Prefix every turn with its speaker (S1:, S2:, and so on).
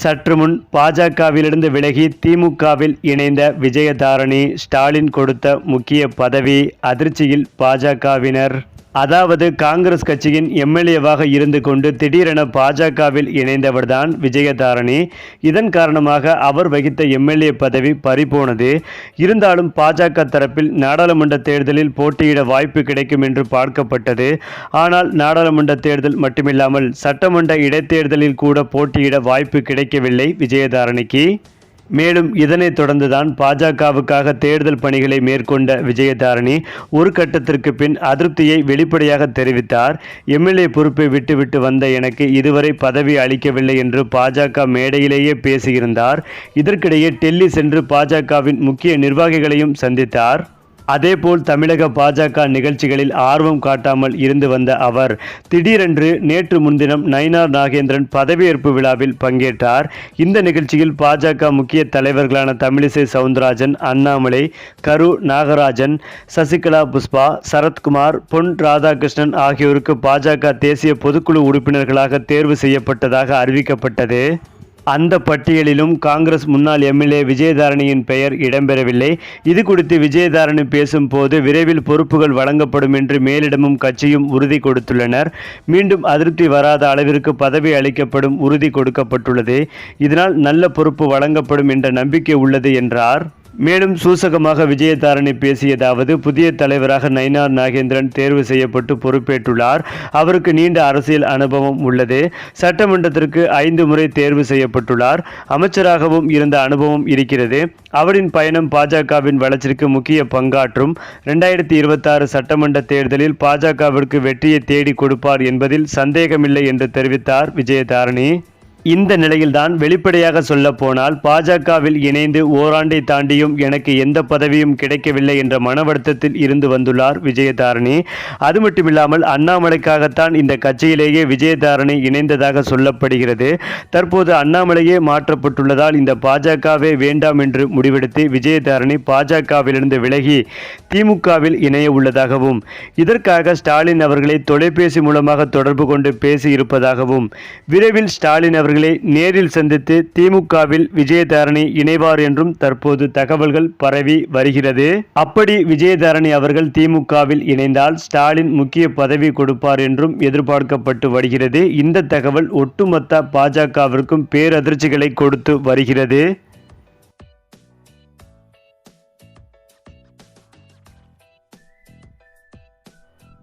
S1: சற்று முன் பாஜகவிலிருந்து விலகி திமுகவில் இணைந்த விஜயதாரணி ஸ்டாலின் கொடுத்த முக்கிய பதவி அதிர்ச்சியில் பாஜகவினர். அதாவது காங்கிரஸ் கட்சியின் எம்எல்ஏவாக இருந்து கொண்டு திடீரென பாஜகவில் இணைந்தவர்தான் விஜயதாரணி. இதன் காரணமாக அவர் வகித்த எம்எல்ஏ பதவி பறிபோனது. இருந்தாலும் பாஜக தரப்பில் நாடாளுமன்ற தேர்தலில் போட்டியிட வாய்ப்பு கிடைக்கும் என்று பார்க்கப்பட்டது. ஆனால் நாடாளுமன்ற தேர்தல் மட்டுமில்லாமல் சட்டமன்ற இடைத்தேர்தலில் கூட போட்டியிட வாய்ப்பு கிடைக்கவில்லை விஜயதாரணிக்கு. மேலும் இதனைத் தொடர்ந்துதான் பாஜகவுக்காக தேர்தல் பணிகளை மேற்கொண்ட விஜயதாரணி ஒரு கட்டத்திற்கு பின் அதிருப்தியை வெளிப்படையாக தெரிவித்தார். எம்எல்ஏ பொறுப்பை விட்டுவிட்டு வந்த எனக்கு இதுவரை பதவி அளிக்கவில்லை என்று பாஜக மேடையிலேயே பேசியிருந்தார். இதற்கிடையே டெல்லி சென்று பாஜகவின் முக்கிய நிர்வாகிகளையும் சந்தித்தார். அதேபோல் தமிழக பாஜக நிகழ்ச்சிகளில் ஆர்வம் காட்டாமல் இருந்து வந்த அவர் திடீரென்று நேற்று முன்தினம் நயினார் நாகேந்திரன் பதவியேற்பு விழாவில் பங்கேற்றார். இந்த நிகழ்ச்சியில் பாஜக முக்கிய தலைவர்களான தமிழிசை சவுந்தரராஜன் அண்ணாமலை கரு நாகராஜன் சசிகலா புஷ்பா சரத்குமார் பொன் ராதாகிருஷ்ணன் ஆகியோருக்கு பாஜக தேசிய பொதுக்குழு உறுப்பினர்களாக தேர்வு செய்யப்பட்டதாக அறிவிக்கப்பட்டது. அந்த பட்டியலிலும் காங்கிரஸ் முன்னாள் எம்எல்ஏ விஜயதாரணியின் பெயர் இடம்பெறவில்லை. இது குறித்து விஜயதாரணி பேசும்போது விரைவில் பொறுப்புகள் வழங்கப்படும் என்று மேலிடமும் கட்சியும் உறுதி கொடுத்துள்ளனர். மீண்டும் அதிருப்தி வராத அளவிற்கு பதவி அளிக்கப்படும் உறுதி கொடுக்கப்பட்டுள்ளது. இதனால் நல்ல பொறுப்பு வழங்கப்படும் என்ற நம்பிக்கை உள்ளது என்றார். மேலும் சூசகமாக விஜயதாரணி பேசியதாவது புதிய தலைவராக நயினார் நாகேந்திரன் தேர்வு செய்யப்பட்டு பொறுப்பேற்றுள்ளார். அவருக்கு நீண்ட அரசியல் அனுபவம் உள்ளது. சட்டமன்றத்திற்கு ஐந்து முறை தேர்வு செய்யப்பட்டுள்ளார். அமைச்சராகவும் இருந்த அனுபவம் இருக்கிறது. அவரின் பயணம் பாஜகவின் வளர்ச்சிக்கு முக்கிய பங்காற்றும். ரெண்டாயிரத்தி இருபத்தாறு சட்டமன்ற தேர்தலில் பாஜகவிற்கு வெற்றியை தேடி கொடுப்பார் என்பதில் சந்தேகமில்லை என்று தெரிவித்தார் விஜயதாரணி. இந்த நிலையில்தான் வெளிப்படையாக சொல்ல போனால் பாஜகவில் இணைந்து ஓராண்டை தாண்டியும் எனக்கு எந்த பதவியும் கிடைக்கவில்லை என்ற மன வருத்தத்தில் இருந்து வந்துள்ளார் விஜயதாரணி. அது மட்டுமில்லாமல் அண்ணாமலைக்காகத்தான் இந்த கட்சியிலேயே விஜயதாரணி இணைந்ததாக சொல்லப்படுகிறது. தற்போது அண்ணாமலையே மாற்றப்பட்டுள்ளதால் இந்த பாஜகவே வேண்டாம் என்று முடிவெடுத்து விஜயதாரணி பாஜகவிலிருந்து விலகி திமுகவில் இணைய உள்ளதாகவும் இதற்காக ஸ்டாலின் அவர்களை தொலைபேசி மூலமாக தொடர்பு கொண்டு பேசி இருப்பதாகவும் விரைவில் ஸ்டாலின் அவர்கள் அவர்களை நேரில் சந்தித்து திமுகவில் விஜயதாரணி இணைவார் என்றும் தற்போது தகவல்கள் பரவி வருகிறது. அப்படி விஜயதாரணி அவர்கள் திமுகவில் இணைந்தால் ஸ்டாலின் முக்கிய பதவி கொடுப்பார் என்றும் எதிர்பார்க்கப்பட்டு வருகிறது. இந்த தகவல் ஒட்டுமொத்த பாஜகவிற்கும் பேரதிர்ச்சிகளை கொடுத்து வருகிறது.